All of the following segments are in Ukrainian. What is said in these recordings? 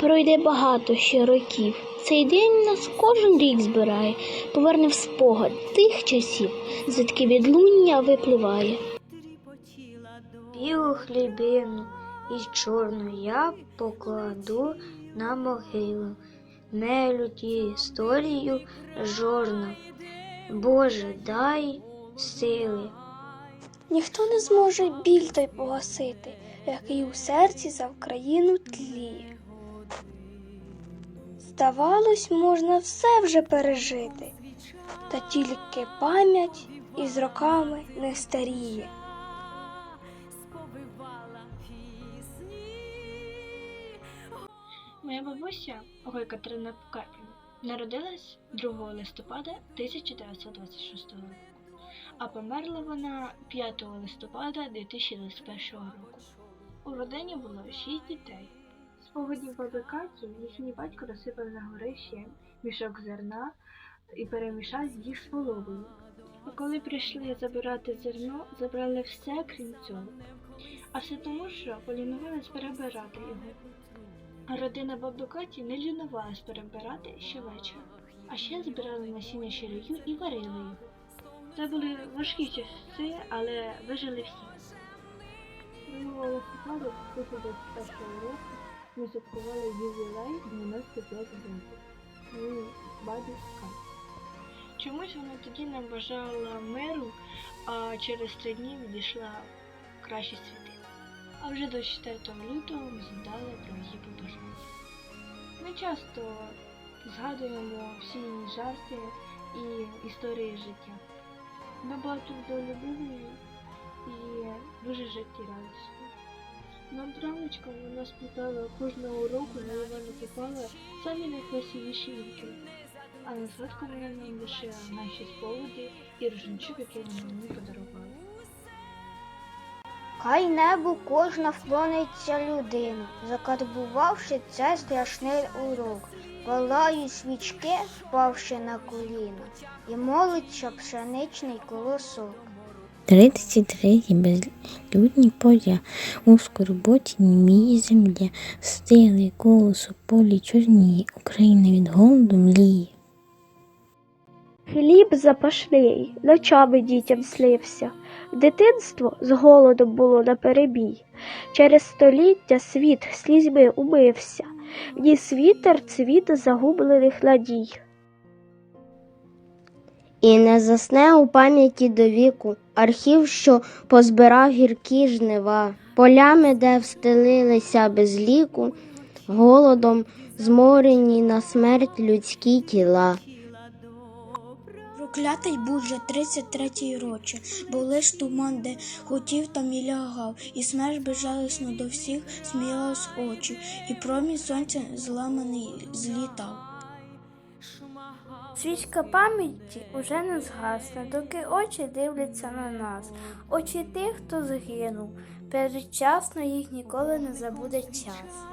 Пройде багато ще років. Цей день нас кожен рік збирає, поверне в спогад тих часів, звідки відлуння випливає. Білу хлібину і чорну я покладу на могилу. Мелють історію жорна. Боже, дай сили. Ніхто не зможе біль той погасити, який у серці за Вкраїну тліє. Здавалось, можна все вже пережити, та тільки пам'ять із роками не старіє. Моя бабуся, ой Катерина Карпівна, народилась 2 листопада 1926 року, а померла вона 5 листопада 2021 року. У родині було 6 дітей. Погодів баби Каті їхній батько розсипав на горище мішок зерна і перемішав їх з половою. А коли прийшли забирати зерно, забрали все, крім цього. А все тому, що полінувались перебирати його. Родина баби Каті не лінувалась перебирати щовечора, а ще збирали насіння щирою і варили його. Це були важкі часи, але вижили всі. 2 листопада 1921 року ми святкували ювілей 95 років. Моїй бабі Чомусь вона тоді не бажала миру, а через три дні відійшла кращі світи. А вже до 4 лютого ми згадали про її побажання. Ми часто згадуємо всі її жарти і історії життя. Ми багато долюбили і дуже життєрадісні. Нам травничком вона сплітала кожного року на Івана Купала самі найкрасивіші вінки. А на згадку вона нам лишила наші спогади і рушничок, який вона мені подарувала. Хай небу кожна вклониться людину, закарбувавши це страшний урок, палають свічки, впавши на коліна, і молиться пшеничний колосок. Тридцять третє безлюдні поля, у скорботі німіє земля, стили колосу полі чорніє, Україна від голоду мліє. Хліб запашний, ночами дітям слився. Дитинство з голодом було на перебій. Через століття світ слізьми умився, ніс вітер цвіт загублених надій. І не засне у пам'яті до віку архів, що позбирав гіркі жнива, полями, де встелилися без ліку, голодом зморені на смерть людські тіла. Проклятий був вже 33-й роче, бо лиш туман, де хотів, там і лягав, і смерть безжалісно до всіх сміялась очі, і промінь сонця зламаний злітав. Свічка пам'яті уже не згасне, доки очі дивляться на нас, очі тих, хто загинув. Передчасно їх ніколи не забуде час.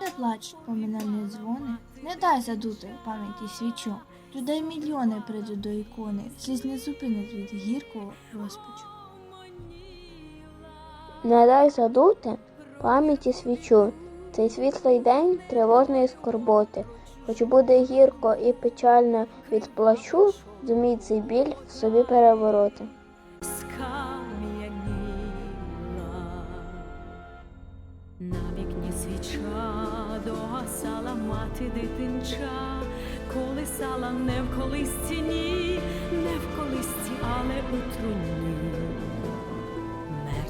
Не плач, поминальні дзвони, не дай задути пам'яті свічу. Людей мільйони прийдуть до ікони, сліз не зупинить від гіркого розпачу. Не дай задути пам'яті свічу, цей світлий день тривожної скорботи. Хоч буде гірко і печально від плачу, зумій цей біль в собі скам'яніла. На вікні свіча догасала мати дитинча, колисала не в колисці, ні, не в колисці, але у труні.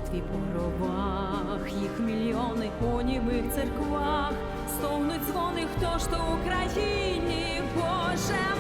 Мертві по гробах, їх мільйони у німих церквах, стогнуть дзвони, хто ж то Україні, Боже.